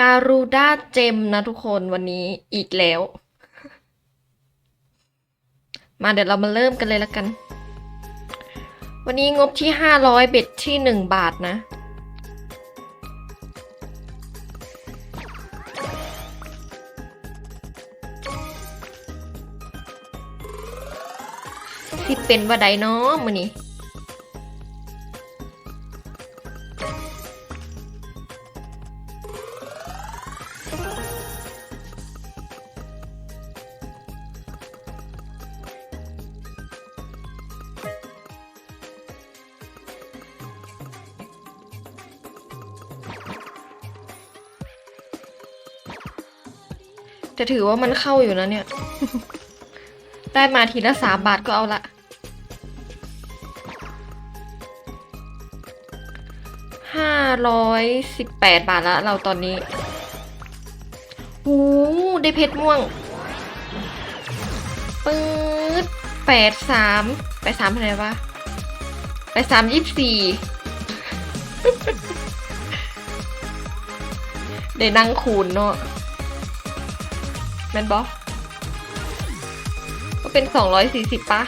การูด้าเจมนะทุกคนวันนี้อีกแล้ว มาเดี๋ยวเรามาเริ่มกันเลยละกัน วันนี้งบที่ 500 เบ็ดที่ 1 บาทนะสิเป็นว่าใดเนาะมือนี้ จะถือว่ามันเข้าอยู่นะเนี่ย ได้มาทีละสามบาทก็เอาละห้าร้อยสิบแปดบาทละเราตอนนี้หูได้เพชรม่วงปื๊ดแปดสามแปดสามเท่าไหร่วะแปดสามยี่สิบสี่ได้นั่งคูณเนาะ ม่นบอก็เป็นสองร้อยสี่สิบปะ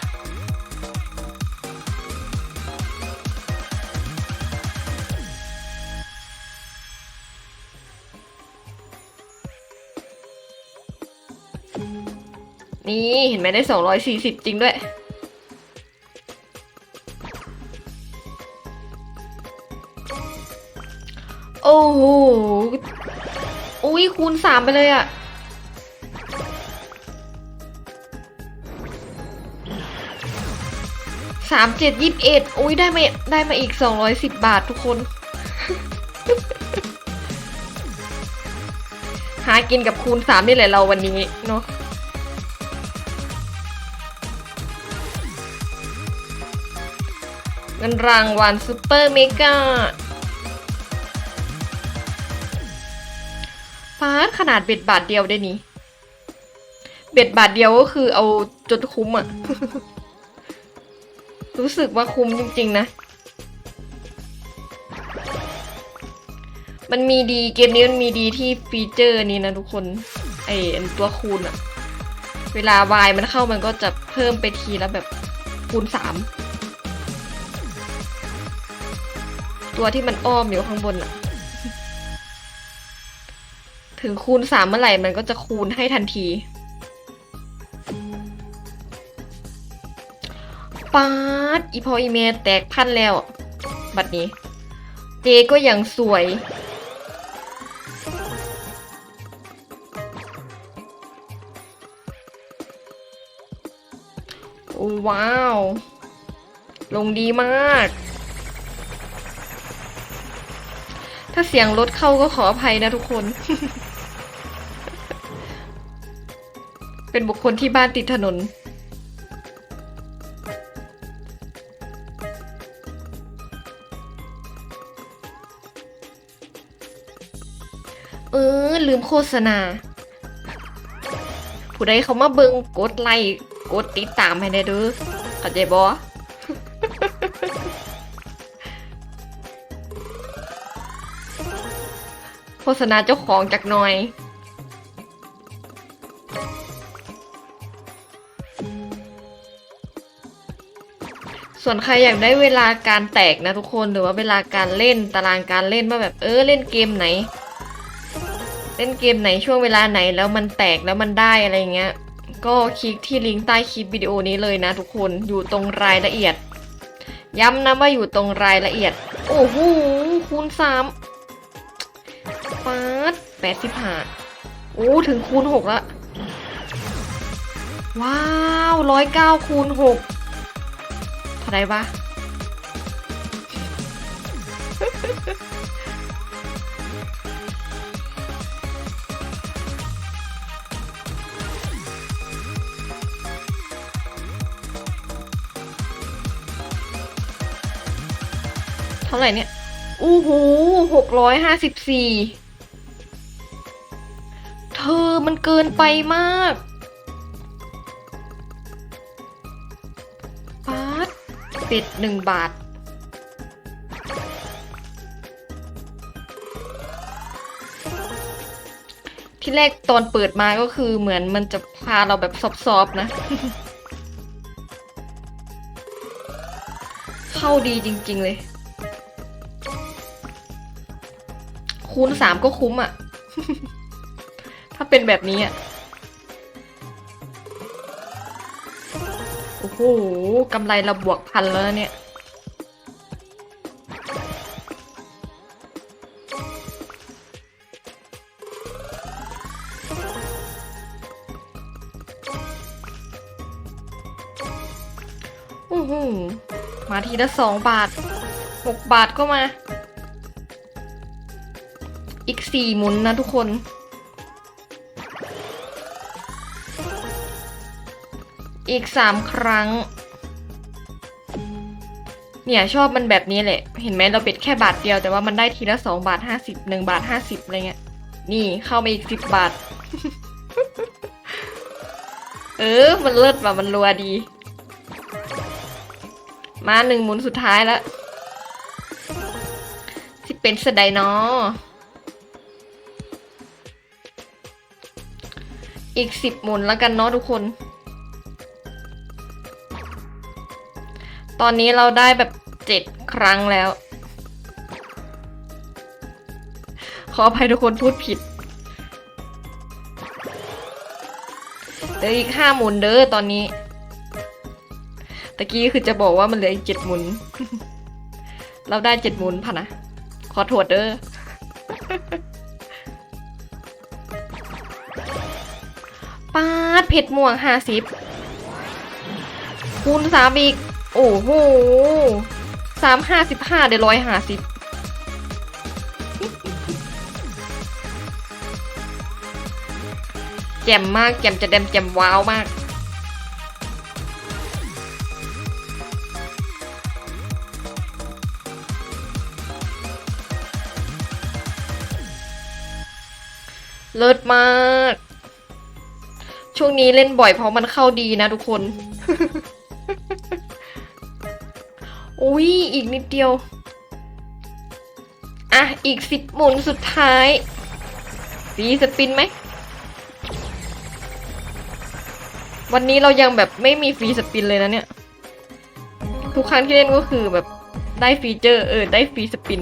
นี่เห็นไหมได้สองร้อยสี่สิบจริงด้วยโอ้โห อุ้ยคูณสามไปเลยอะ สามเจ็ดยี่สิบเอ็ดอุ้ยได้มาได้มาอีกสองร้อยสิบบาททุกคน หากินกับคูณสามนี่แหละเราวันนี้เนาะเงินรางวัลซูเปอร์เมกาฟาดขนาดเบ็ดบาทเดียวได้นี้ เบ็ดบาทเดียวก็คือเอาจนคุ้มอะ รู้สึกว่าคุ้มจริง ๆ นะ มันมีดีเกมนี้มันมีดีที่ฟีเจอร์นี้นะทุกคนไออตัวคูณอะเวลาวายมันเข้ามันก็จะเพิ่มไปทีละแบบคูณสามตัวที่มันอ้อมอยู่ข้างบนอะถึงคูณสามเมื่อไหร่มันก็จะคูณให้ทันที ปาดอีพออีเมแตกพันแล้ว บัดนี้ เจก็ยังสวย ว้าว ลงดีมาก ถ้าเสียงรถเข้าก็ขออภัยนะทุกคน เป็นบุคคลที่บ้านติดถนน เออ ลืมโฆษณา ผู้ใดเขามาเบิงกดไลค์กดติดตามให้ได้ด้อเข้าใจบ่โฆษณาเจ้าของจากหน่อยส่วนใครอยากได้เวลาการแตกนะทุกคนหรือว่าเวลาการเล่นตารางการเล่นว่าแบบเออเล่นเกมไหน เล่นเกมไหนช่วงเวลาไหนแล้วมันแตกแล้วมันได้อะไรเงี้ย ก็คลิกที่ลิงก์ใต้คลิปวิดีโอนี้เลยนะทุกคนอยู่ตรงรายละเอียด ย้ำนะว่าอยู่ตรงรายละเอียด โอ้โหคูณสามปาดแปดสิบห้าโอ้ถึงคูณหกละว้าวร้อยเก้าคูณหกเท่าไรวะ ท่าไหร่เนี่ย อู้หูหกร้อยห้าสิบสี่ เธอมันเกินไปมากปาดเป็ดหนึ่งบาท ที่แรกตอนเปิดมาก็คือเหมือนมันจะพาเราแบบซอฟๆนะเข้าดีจริง ๆ เลย คูณสามก็คุ้มอะ่ะ ถ้าเป็นแบบนี้อะ่ะ โอ้โหกำไรเราบวกพันแล้วเนี่ย โอ้โหมาทีละสองบาทหกบาทก็มา อีกสี่หมุนนะทุกคน อีกสามครั้ง เนี่ยชอบมันแบบนี้แหละ เห็นไหมเราเป็ดแค่บาทเดียวแต่ว่ามันได้ทีละสองบาทห้าสิบหนึ่งบาทห้าสิบอะไรเงี้ย นี่เข้ามาอีกสิบบาท เออ มันเลิศว่ะมันรัวดี มาหนึ่งหมุนสุดท้ายแล้วสิเป็นสไดเนาะ อีกสิบหมุนแล้วกันเนาะทุกคน ตอนนี้เราได้แบบเจ็ดครั้งแล้ว ขออภัยทุกคนพูดผิดเดี๋ยวอีกห้าหมุนเด้อตอนนี้ ตะกี้คือจะบอกว่ามันเหลืออีกเจ็ดหมุน เราได้เจ็ดหมุนผ่ะนะ ขอโทษเด้อ ดเผ็ดม่วงห้าสิบคูณสามอีก โอ้โหสามห้าสิบห้าเดี๋ยวร้อยห้าสิบแจ่มมากแจ่มจะเดมแจ่มว้าวมากเลิศมาก ช่วงนี้เล่นบ่อยเพราะมันเข้าดีนะทุกคน อุ้ยอีกนิดเดียว อะ อีกสิบหมุนสุดท้ายฟีสปินไหม วันนี้เรายังแบบไม่มีฟรีสปินเลยนะเนี่ย ทุกครั้งที่เล่นก็คือแบบได้ฟีเจอร์เออได้ฟรีสปิน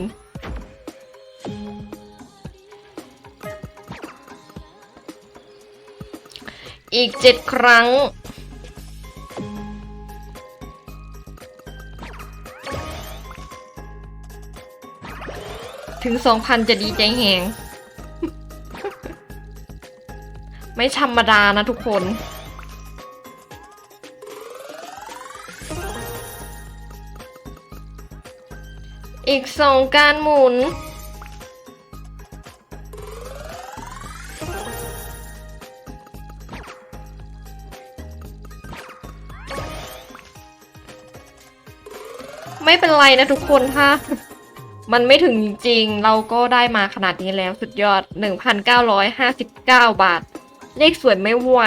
อีกเจ็ดครั้ง ถึงสองพันจะดีใจแหง ไม่ธรรมดานะทุกคนอีกสองการหมุน ไม่เป็นไรนะทุกคนถ้ามันไม่ถึงจริงๆ เราก็ได้มาขนาดนี้แล้วสุดยอด 1,959 บาท เลขสวยไม่ไหว